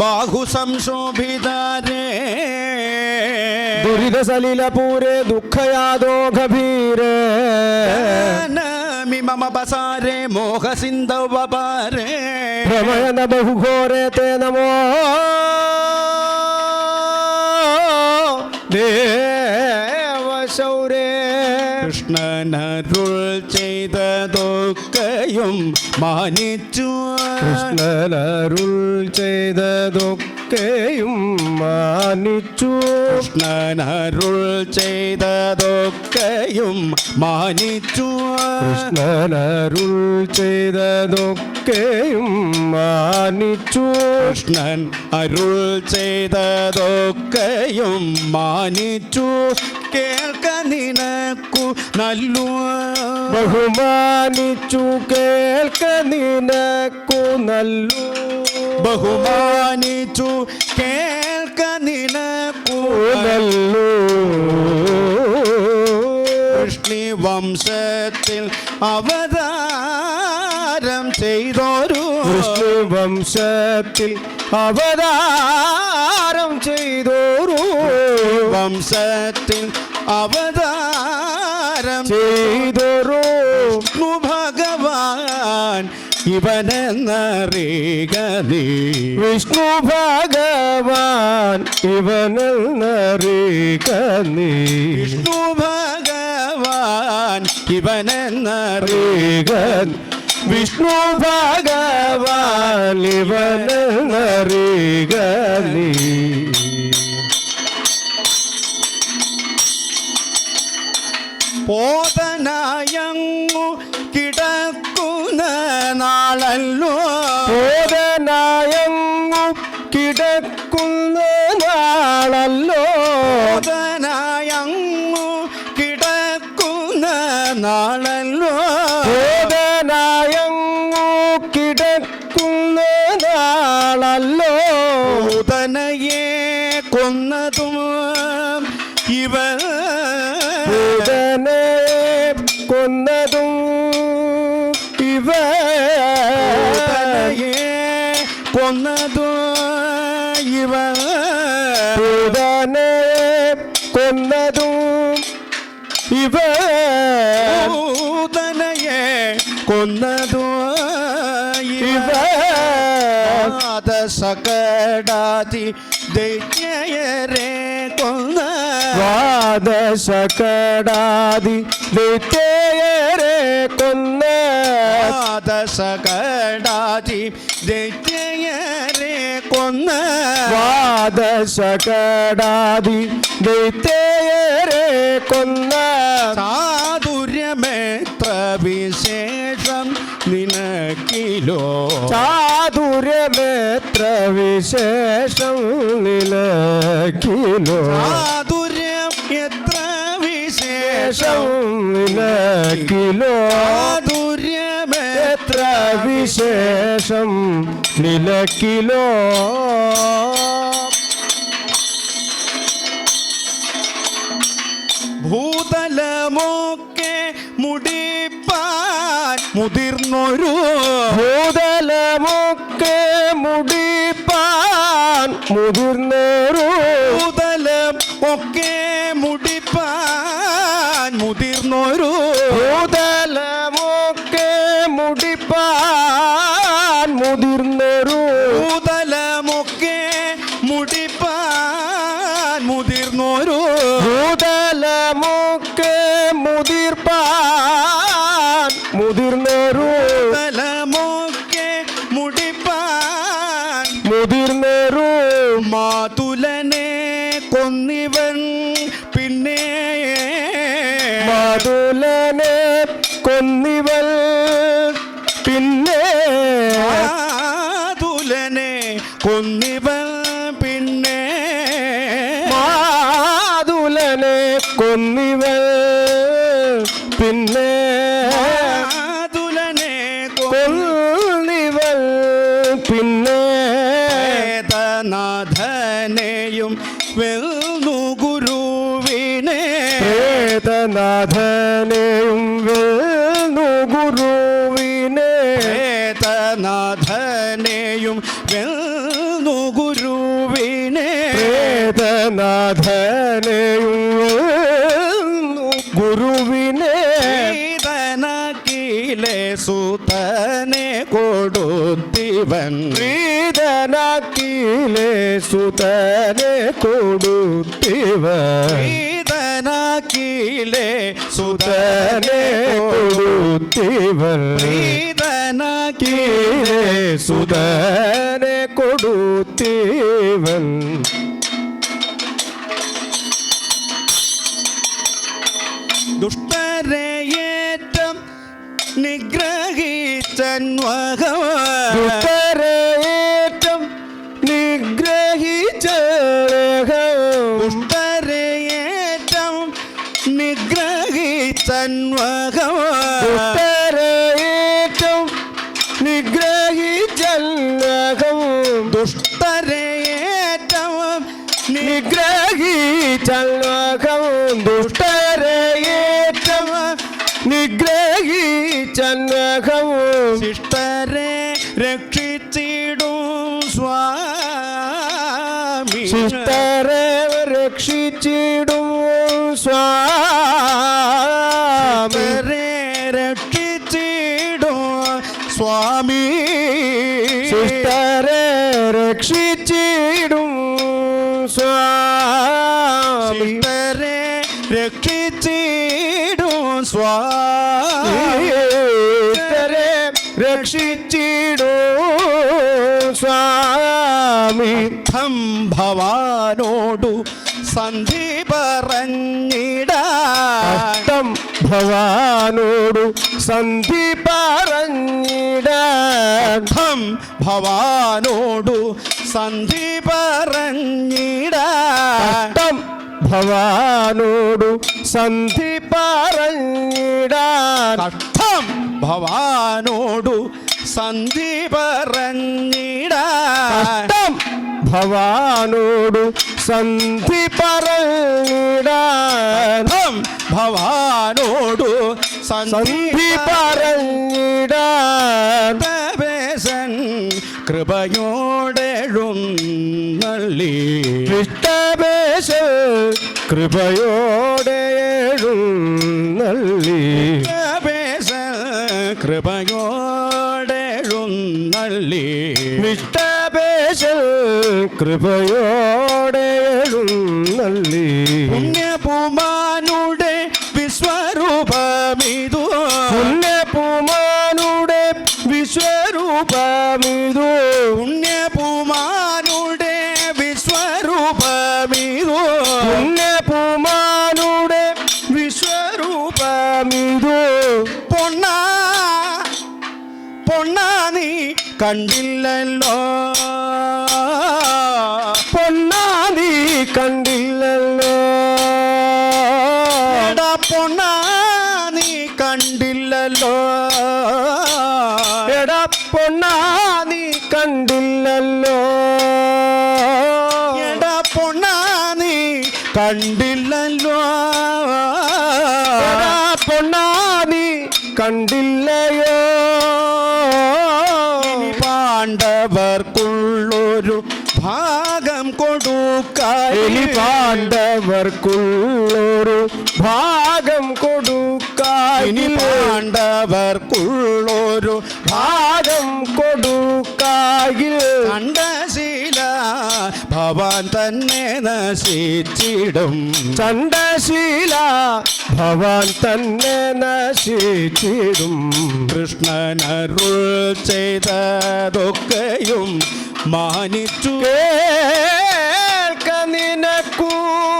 ബാഹു സംശോഭിതാരേ ദുരിത സലില പൂരെ ദുഃഖയാദോ ഗഭീരേ നമി മമ ബസാരേ മോഹസിന്ധവപാരേ. ഭ്രമയന ബഹുഘോരേ തേ നമോ. ദേവശൗരേ കൃഷ്ണനരുൾ ചെയ്തതൊക്കെയും മാനിച്ചു കൃഷ്ണനരുൾ ചെയ്തതൊക്കെയും മാനിച്ചു. കൃഷ്ണനരുൾ ചെയ്തതൊക്കെയും മാനിച്ചു. കൃഷ്ണനരുൾ ചെയ്തതൊക്കെയും മാനിച്ചു. കൃഷ്ണൻ അരുൾ ചെയ്തതൊക്കെയും മാനിച്ചു. കേൾക്ക നിനക്കു നല്ലു. ബഹുമാനിച്ചു കേൾക്ക നിനക്കു നല്ലു. ബഹുമാനിച്ചു കേൾക്ക നിനക്കു നല്ലു കൃഷ്ണി വംശത്തിൽ അവതാരം ചെയ്തോരു വിഷ്ണു വംശത്തിൽ അവതാരം ചെയ്തോരു വംശത്തിൽ അവതാരം ചെയ്തോരു ഇവനെന്നറിയുക നീ. വിഷ്ണു ഭഗവാൻ ഇവനെന്നറിയുക നീ. വിഷ്ണു ഭഗവാൻ ഇവനെന്നറിയുക വിഷ്ണു ഭഗവാൻ ഇവനെന്നറിയുക നീ. പോതനായങ്ങു നാളല്ലോ ബോധനായങ്ങു കിടക്കുന്ന നാളല്ലോ. പോതനായങ്ങു കിടക്കുന്ന നാളല്ലോ. ബോധനായങ്ങു കിടക്കുന്ന നാളല്ലോ. പൂതനയെ കൊന്നതും ഇവ ബോധനെ കൊന്നതും ഇവ ബോധനെ കൊന്നതും ഇവ പൂതനയെ കൊന്നതോ ഇവ സകടാതി ദൈത്യയരെ കൊന്ന വാദശകടാതി ദൈത്യയരെ കൊന്ന സകടാതി ദൈത്യയരെ കൊന്ന വാദശകടാതി ദൈത്യയരെ കൊന്ന സാധുര്യമേത്ര വിശേഷം നിനക്കിലോ? ചാതുര്യമേത്ര വിശേഷം നിലക്കിലോ സാധുര്യം എത്ര ശേഷം വിശേഷം എത്ര വിശേഷം നിലക്കിലോ? ഭൂതലമൊക്കെ മുടിപ്പാൻ മുതിർന്നൊരു ഭൂതലമൊക്കെ മുടിപ്പാൻ മുതിർന്നൊരു ഭൂതലം ഒക്കെ മുതിർപ്പാൻ മുതിർന്നൊരു ഭൂതലമൊക്കെ മുടിപ്പാൻ മുതിർന്നൊരു മാതുലനെ കൊന്നിവൻ പിന്നെ മാതുലനെ കൊന്നിവൾ പിന്നെ മാതുലനെ കൊന്നിവൻ കൊന്നേതനാഥനെയും വെൽനു ഗുരുവിനെ. പ്രേതനാഥനെയും വെൽനു ഗുരുവിനെ. ഏതനാഥനെയും വെൽനു ഗുരുവിനെ. വേദനാഥനെയും ഗുരുവിനെ. സുതനെ കൊടുത്തിവൻ. പ്രീതനാക്കിയിലെ സുതനെ കൊടുത്തിവീതനാക്കിയിലെ സുതനെ കൊടുത്തിവർ വേദനക്കിലെ സുതനെ കൊടുത്തിവൻ. ദുഷ്ടരയേറ്റം നിഗ്രഹിച്ചൻ ദുഷ്ടരയേറ്റം നിഗ്രഹിച്ചല്ലകം ദുഷ്ടരേറ്റം നിഗ്രഹിച്ചല്ലകം ശിഷ്ടരെ രക്ഷിച്ചിടും സ്വാമി. ശിഷ്ടരെ രക്ഷിച്ചിടും സ്വാമി. രക്ഷിച്ചിടും സ്വാമി. ശിഷ്ടരെ രക്ഷിച്ചിടും സ്വാമി. വരെ രക്ഷിച്ചിടും സ്വാമി. രക്ഷിച്ചിടും സ്വാമി ം. ഭവാനോടു സന്ധി പറഞ്ഞിടം. ഭവാനോടു സന്ധി പറഞ്ഞിടാൻ ം ഭവാനോടു സന്ധി പറഞ്ഞിട ഭവാനോടു സന്ധി പറഞ്ഞിടാൻ കഷ്ടം ഭവാനോടു സന്ധി പറഞ്ഞിടാൻ അഷ്ടം ഭവാനോടു സന്ധി പറഞ്ഞിടാൻ ഭവാനോടു സന്ധി സന്ധി കൃപയോടെഴും നള്ളി കൃഷ്ണവേശ കൃപയോടെഴും നള്ളി എഴുന്നള്ളി കൃപയോടെഴും നള്ളി കൃപയോടെ എഴുന്നള്ളി നീ കണ്ടില്ലല്ലോ. പൊന്നാതി കണ്ടില്ലല്ലോ. എടാ പൊണ്ണാ നീ കണ്ടില്ലല്ലോ. എടാ പൊന്നാതി കണ്ടില്ലല്ലോ. എടാ പൊണ്ണാ നീ കണ്ടില്ലല്ലോ. പൊണ്ണാ നീ കണ്ടില്ലയോ. ഇനി പാണ്ഡവർക്കുള്ളൊരു ഭാഗം ഇനി കൊടുക്കായി പാണ്ഡവർക്കുള്ളൊരു ഭാഗം കണ്ട കണ്ടശീല ഭവാൻ തന്നെ നശിച്ചിടും. ചണ്ടശീല ഭവാൻ തന്നെ നശിച്ചിടും. കൃഷ്ണനരുൾ ചെയ്തതൊക്കെയും മാനിച്ചു. 过